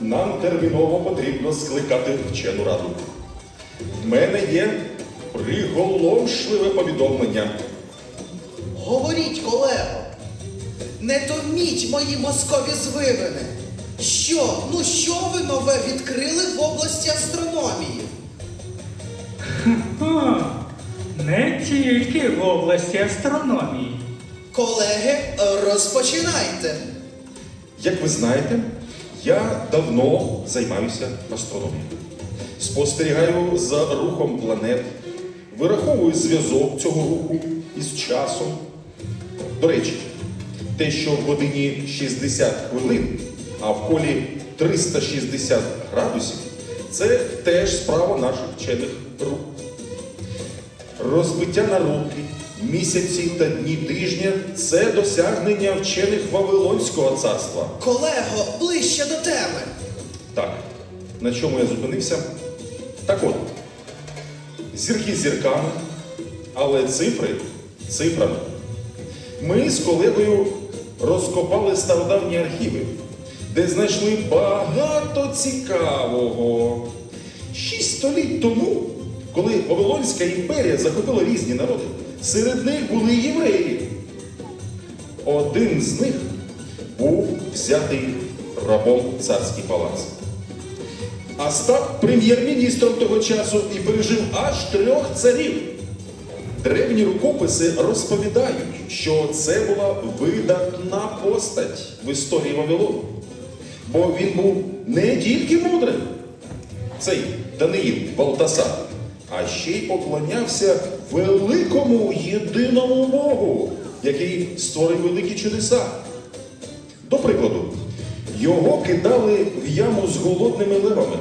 нам терміново потрібно скликати вчену раду. В мене є приголомшливе повідомлення. Говоріть, колего. Не томіть мої мозкові звивини. Що, ну що ви нове відкрили в області астрономії? Не тільки в області астрономії. Колеги, розпочинайте. Як ви знаєте, я давно займаюся астрономією. Спостерігаю за рухом планет, вираховую зв'язок цього руху із часом. До речі, те, що в годині 60 хвилин, а в колі 360 градусів, це теж справа наших вчених рук. Розбиття на роки, місяці та дні тижня це досягнення вчених Вавилонського царства. Колего, ближче до теми. Так, на чому я зупинився? Так от, зірки зірками, але цифри цифрами. Ми з колегою розкопали стародавні архіви, де знайшли багато цікавого. Шість століть тому, коли Вавилонська імперія захопила різні народи, серед них були євреї. Один з них був взятий рабом царський палац. А став прем'єр-міністром того часу і пережив аж трьох царів. Древні рукописи розповідають, що це була видатна постать в історії Вавилону. Бо він був не тільки мудрим, цей Даниїл Балтасар, а ще й поклонявся великому єдиному Богу, який створив великі чудеса. До прикладу, його кидали в яму з голодними левами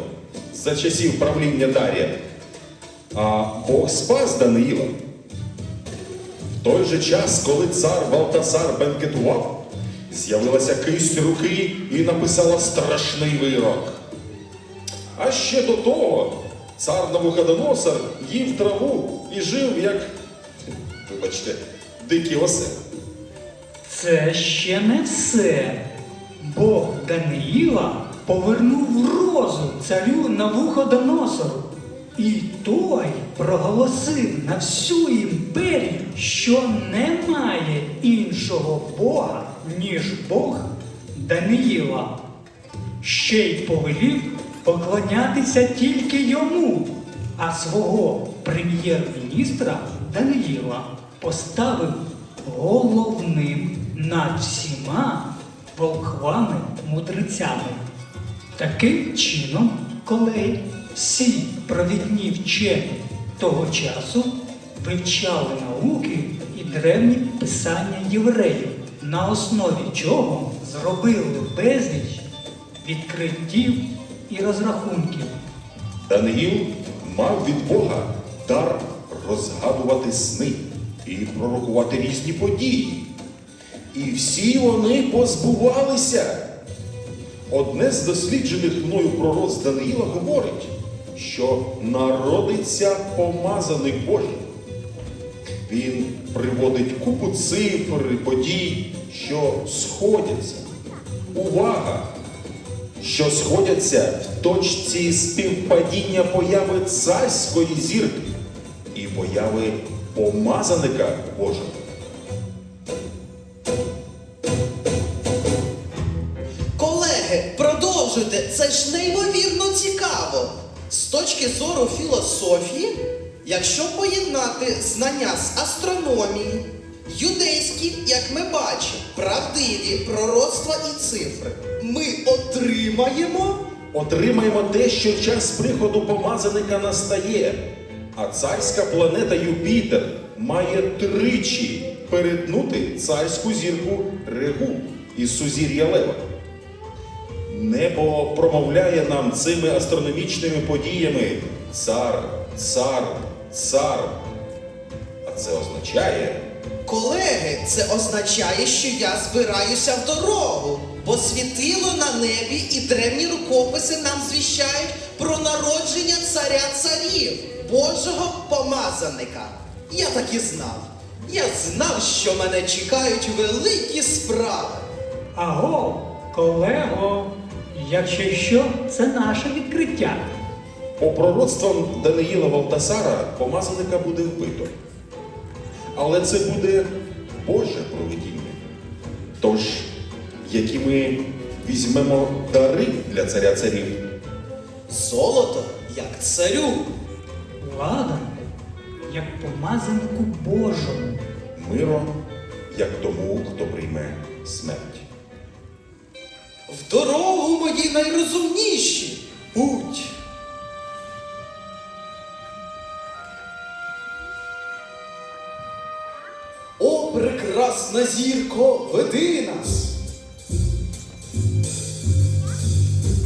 за часів правління Дарія. А Бог спас Даниїла. В той же час, коли цар Валтасар бенкетував, з'явилася кисть руки і написала страшний вирок. А ще до того цар Навуходоносор їв траву і жив як, вибачте, дикі осе. Це ще не все. Бог Даниїла повернув розум царю Навуходоносору. І той проголосив на всю імперію, що немає іншого Бога, ніж Бог Даниїла. Ще й повелів поклонятися тільки йому, а свого прем'єр-міністра Даниїла поставив головним над всіма волхвами мудрецями. Таким чином, коли всі провідні вчені того часу вивчали науки і древні писання євреїв, на основі чого зробили безліч відкриттів і розрахунків. Даниїл мав від Бога дар розгадувати сни і пророкувати різні події. І всі вони позбувалися. Одне з досліджених мною пророцтв Даниїла говорить, що народиться помазаний Божий. Він приводить купу цифр і подій, що сходяться. Увага! Що сходяться в точці співпадіння появи царської зірки і появи помазаника Божого. Колеги, продовжуйте, це ж неймовірно цікаво. З точки зору філософії, якщо поєднати знання з астрономії, юдейські, як ми бачимо, правдиві пророцтва і цифри, ми отримаємо. Отримаємо те, що час приходу помазаника настає, а царська планета Юпітер має тричі перетнути царську зірку Регу із сузір'я Лева. Небо промовляє нам цими астрономічними подіями цар, цар, цар. А це означає, Колеги, це означає, що я збираюся в дорогу, бо світило на небі і древні рукописи нам звіщають про народження царя царів, Божого помазаника. Я так і знав. Я знав, що мене чекають великі справи. Аго, колего, Якщо що, це наше відкриття. По пророцтвам Даниїла Валтасара помазаника буде вбито. Але це буде Боже провидіння. Тож, які ми візьмемо дари для царя царів, Золото, як царю. Ладан, як помазанку Божому. миро, як тому, хто прийме смерть. В дорогу мої найрозумніші. Будь. Прекрасна зірко, веди нас.